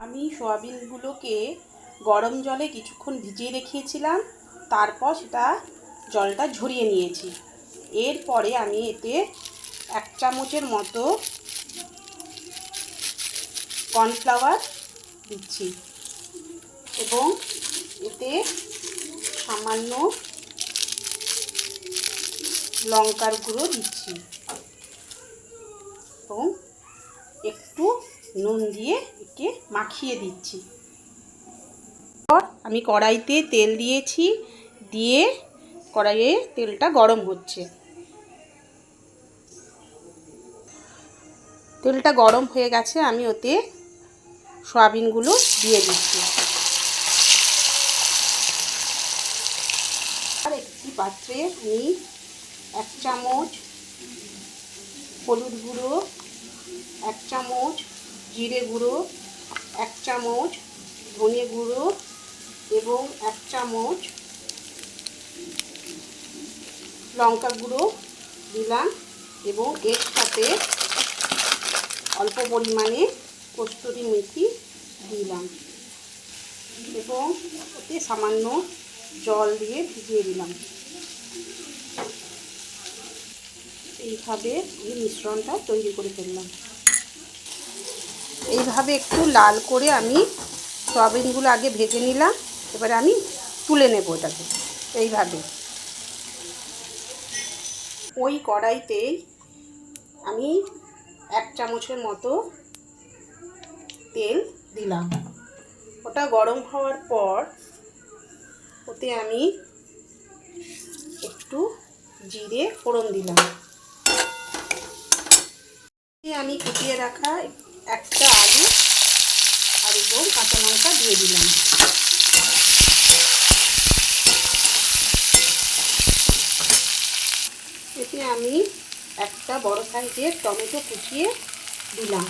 আমি সয়াবিনগুলোকে গরম জলে কিছুক্ষণ ভিজিয়ে রেখেছিলাম, তারপর সেটা জলটা ঝরিয়ে নিয়েছি। এরপরে আমি এতে এক চামচের মতো কর্নফ্লাওয়ার দিচ্ছি এবং এতে সামান্য লঙ্কার গুঁড়ো দিচ্ছি। এবং একটু নুন দিয়ে একে মাখিয়ে দিচ্ছি। আমি কড়াইতে তেল দিয়েছি, দিয়ে কড়াইয়ে তেলটা গরম হচ্ছে। তেলটা গরম হয়ে গেছে, আমি ওতে সয়াবিনগুলো দিয়ে দিচ্ছি। আর একটি পাত্রে আমি এক চামচ হলুদ গুঁড়ো, এক চামচ জিরে গুঁড়ো এক চামচ ধনে গুঁড়ো এবং এক চামচ লঙ্কা গুঁড়ো দিলাম এবং এর সাথে অল্প পরিমাণে কস্তুরি মেথি দিলাম এবং ওতে সামান্য জল দিয়ে ভিজিয়ে দিলাম। এইভাবে মিশ্রণটা তৈরি করে ফেললাম। এইভাবে একটু লাল করে আমি সয়াবিনগুলো আগে ভেজে নিলাম, এবারে আমি তুলে নেব এটাকে, এইভাবে। ওই কড়াইতেই আমি এক চামচের মতো তেল দিলাম। ওটা গরম হওয়ার পর ওতে আমি একটু জিরে ফোড়ন দিলাম। আমি কুটিয়ে রাখা একটা কাঁচা লঙ্কা দিয়ে দিলাম। এতে আমি একটা বড় সাইজের টমেটো কুচিয়ে দিলাম।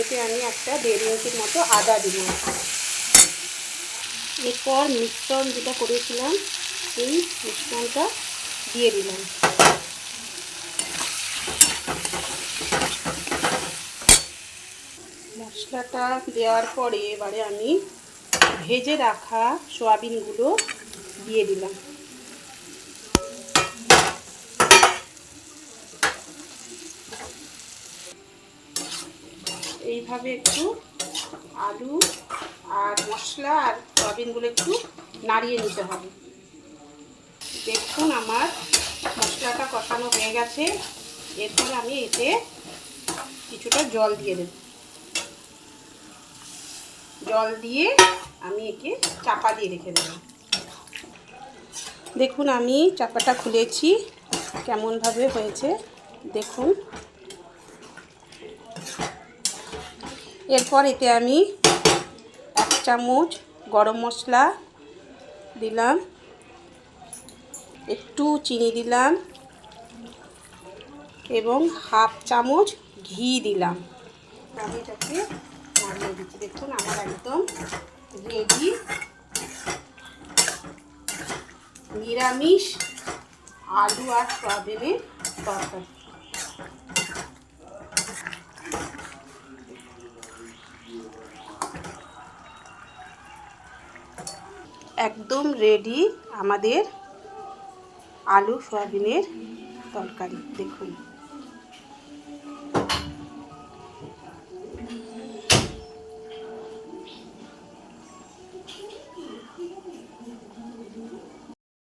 এতে আমি একটা দেড় ইঞ্চির মতো আদা দিলাম। এরপর মিশ্রণ যেটা করেছিলাম, সেই মিশ্রণটা দিয়ে দিলাম। মশলাটা দেওয়ার পরে এবারে আমি ভেজে রাখা সোয়াবিনগুলো দিয়ে দিলাম। এইভাবে একটু আলু আর মশলা আর সয়াবিনগুলো একটু নাড়িয়ে নিতে হবে। দেখুন আমার মশলাটা কষানো হয়ে গেছে। এরপর আমি এতে কিছুটা জল দিয়ে দেব। জল দিয়ে আমি একে চাপা দিয়ে রেখে দেব। দেখুন, আমি চাপাটা খুলেছি, কেমনভাবে হয়েছে, দেখুন। এরপর এতে আমি এক চামচ গরম মশলা দিলাম, একটু চিনি দিলাম এবং হাফ চামচ ঘি দিলাম। আমি নাড়িয়ে দিচ্ছি। দেখুন, আমার একদম রেডি নিরামিষ আলু আর সয়াবিনের তরকারি। একদম রেডি আমাদের আলু, সয়াবিনের তরকারি। দেখুন।